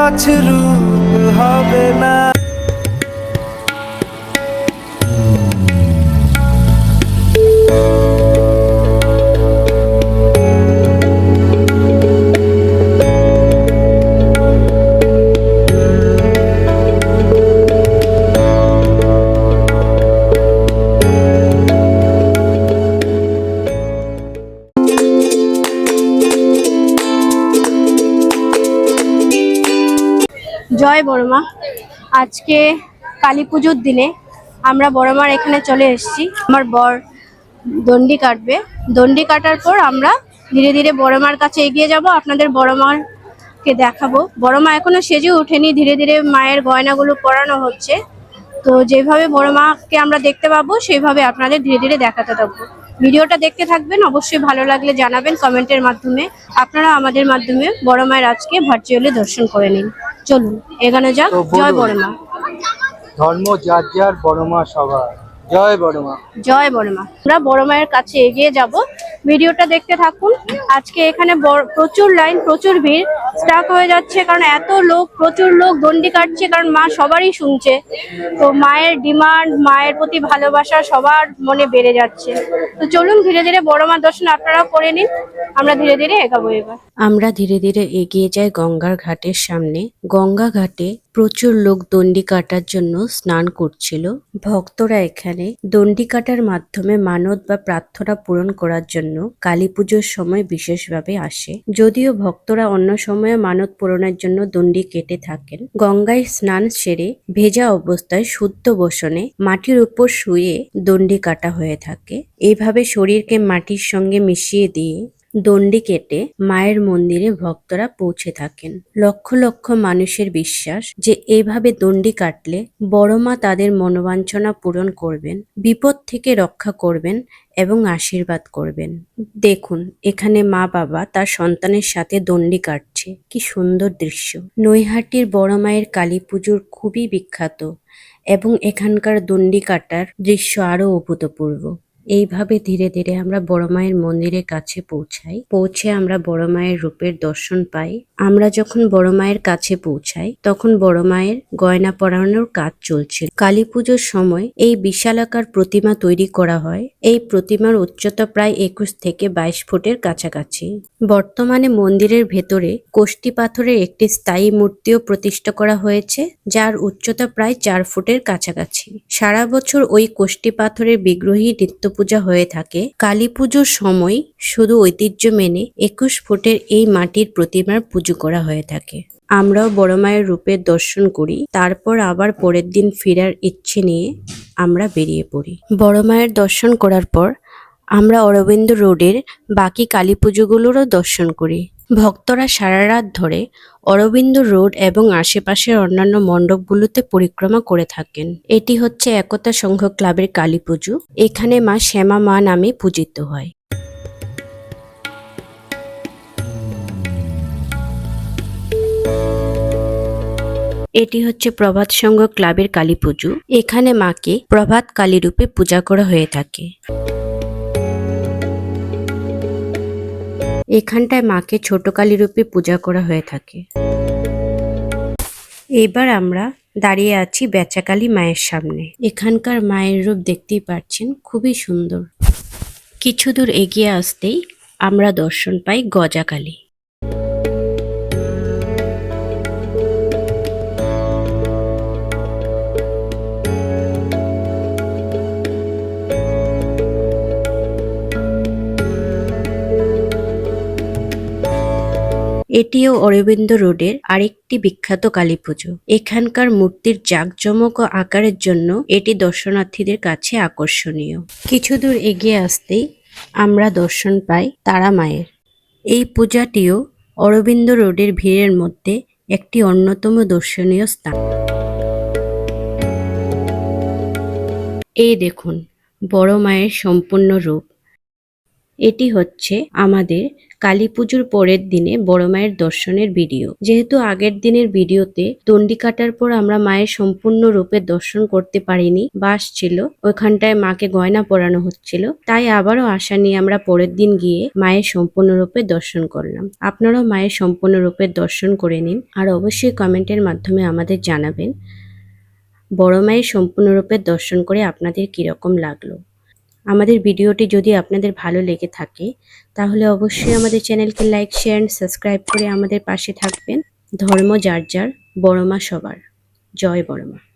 তছরূপ হবে না। জয় বড়মা আজকে কালী পুজোর দিনে আমরা বড়মার এখানে চলে এসেছি। আমার বর দণ্ডি কাটবে। দণ্ডি কাটার পর আমরা ধীরে ধীরে বড়মার কাছে এগিয়ে যাব। আপনাদের বড়মাকে দেখাবো। বড়মা এখনও সেজে ওঠেনি। ধীরে ধীরে মায়ের গয়নাগুলো পরানো হচ্ছে। তো যেভাবে বড়মাকে আমরা দেখতে পাবো সেইভাবে আপনাদের ধীরে ধীরে দেখাতে থাকব। ভিডিওটা দেখতে থাকবেন। অবশ্যই ভালো লাগলে জানাবেন কমেন্টের মাধ্যমে। আপনারা আমাদের মাধ্যমে বড় মায়ের আজকে ভার্চুয়ালি দর্শন করে নিন। চলুন এখানে যাক। জয় বড় মা ধর্ম যার যার বড় মা সবার। জয় বড়মা। জয় বড় মা আমরা বড় মায়ের কাছে এগিয়ে যাব। ভিডিওটা দেখতে থাকুন। আজকে এখানে প্রচুর লাইন, প্রচুর ভিড়। স্টাক হয়ে যাচ্ছে কারণ এত লোক, প্রচুর লোক দণ্ডি কাটছে কারণ মা সবারই শুনছে। তো মায়ের ডিমান্ড মায়ের প্রতি ভালোবাসা সবার মনে বেড়ে যাচ্ছে। তো চলুন ধীরে ধীরে বড় মা দর্শন আপনারা করে নিন। আমরা ধীরে ধীরে এগাবো এবার। আমরা ধীরে ধীরে এগিয়ে যাই গঙ্গার ঘাটের সামনে। গঙ্গা ঘাটে প্রচুর লোক দণ্ডি কাটার জন্য স্নান করছিল। ভক্তরা এখানে দণ্ডি কাটার মাধ্যমে মানত বা প্রার্থনা পূরণ করার জন্য কালী পুজোর সময় বিশেষভাবে আসে। যদিও ভক্তরা অন্য সময়ে মানত পূরণের জন্য দণ্ডি কেটে থাকেন। গঙ্গায় স্নান সেরে ভেজা অবস্থায় শুদ্ধ বসনে মাটির উপর শুয়ে দণ্ডি কাটা হয়ে থাকে। এভাবে শরীরকে মাটির সঙ্গে মিশিয়ে দিয়ে দণ্ডি কেটে মায়ের মন্দিরে ভক্তরা পৌঁছে থাকেন। লক্ষ লক্ষ মানুষের বিশ্বাস যে এইভাবে দণ্ডি কাটলে বড় মা তাদের মনোবাঞ্ছনা পূরণ করবেন, বিপদ থেকে রক্ষা করবেন এবং আশীর্বাদ করবেন। দেখুন, এখানে মা বাবা তার সন্তানের সাথে দণ্ডি কাটছে। কি সুন্দর দৃশ্য। নৈহাটির বড় মায়ের কালী পুজোর খুবই বিখ্যাত এবং এখানকার দণ্ডি কাটার দৃশ্য আরও অভূতপূর্ব। এইভাবে ধীরে ধীরে আমরা বড় মায়ের মন্দিরের কাছে পৌঁছাই। পৌঁছে আমরা বড় মায়ের রূপের দর্শন পাই। আমরা যখন বড় মায়ের কাছে পৌঁছাই, তখন বড় মায়ের গয়না পরানোর কাজ চলছে। কালী পুজোর সময় এই বিশালাকার প্রতিমা তৈরি করা হয়। এই প্রতিমার উচ্চতা প্রায় একুশ থেকে বাইশ ফুটের কাছাকাছি। বর্তমানে মন্দিরের ভেতরে কোষ্টি পাথরের একটি স্থায়ী মূর্তিও প্রতিষ্ঠা করা হয়েছে, যার উচ্চতা প্রায় চার ফুটের কাছাকাছি। সারা বছর ওই কোষ্টি পাথরের বিগ্রহী নিত্য পূজা হয়ে থাকে। কালী পুজোর সময় শুধু ঐতিহ্য মেনে একুশ ফুটের এই মাটির প্রতিমার পুজো করা হয়ে থাকে। আমরাও বড় মায়ের রূপের দর্শন করি, তারপর আবার পরের দিন ফেরার ইচ্ছে নিয়ে আমরা বেরিয়ে পড়ি। বড় মায়ের দর্শন করার পর আমরা অরবিন্দ রোডের বাকি কালী পুজোগুলোরও দর্শন করি। ভক্তরা সারা রাত ধরে অরবিন্দ রোড এবং আশেপাশের অন্যান্য মণ্ডপগুলোতে পরিক্রমা করে থাকেন। এটি হচ্ছে একতা সংঘ ক্লাবের কালী পুজো। এখানে মা শ্যামা মা নামে পূজিত হয়। এটি হচ্ছে প্রভাত সংঘ ক্লাবের কালী পুজো। এখানে মাকে প্রভাত কালী রূপে পূজা করা হয়ে থাকে। এখানটায় মাকে ছোট কালী রূপে পূজা করা হয়ে থাকে। এবার আমরা দাঁড়িয়ে আছি বেচাকালী মায়ের সামনে। এখানকার মায়ের রূপ দেখতেই পাচ্ছেন খুবই সুন্দর। কিছু দূর এগিয়ে আসতেই আমরা দর্শন পাই গজাকালী। এটিও অরবিন্দ রোডের আরেকটি বিখ্যাত কালী পুজো। এখানকার মূর্তির জাঁকজমক ও আকারের জন্য এটি দর্শনার্থীদের কাছে আকর্ষণীয়। কিছু দূর এগিয়ে আসতেই আমরা দর্শন পাই তারা মায়ের। এই পূজাটিও অরবিন্দ রোডের ভিড়ের মধ্যে একটি অন্যতম দর্শনীয় স্থান। এই দেখুন, বড় মায়ের সম্পূর্ণ রূপ। এটি হচ্ছে আমাদের কালী পুজোর পরের দিনে বড় মায়ের দর্শনের ভিডিও। যেহেতু আগের দিনের ভিডিওতে দণ্ডি কাটার পর আমরা মায়ের সম্পূর্ণ রূপে দর্শন করতে পারিনি, বাস ছিল, ওইখানটায় মাকে গয়না পরানো হচ্ছিল, তাই আবারও আশা নিয়ে আমরা পরের দিন গিয়ে মায়ের সম্পূর্ণ রূপে দর্শন করলাম। আপনারাও মায়ের সম্পূর্ণ রূপে দর্শন করে নিন আর অবশ্যই কমেন্টের মাধ্যমে আমাদের জানাবেন বড় মায়ের সম্পূর্ণরূপে দর্শন করে আপনাদের কীরকম লাগল। আমাদের ভিডিওটি যদি আপনাদের ভালো লেগে থাকে, তাহলে অবশ্যই আমাদের চ্যানেলকে লাইক, শেয়ার অ্যান্ড সাবস্ক্রাইব করে আমাদের পাশে থাকবেন। ধর্ম যার যার, বড়মা সবার। জয় বড়মা।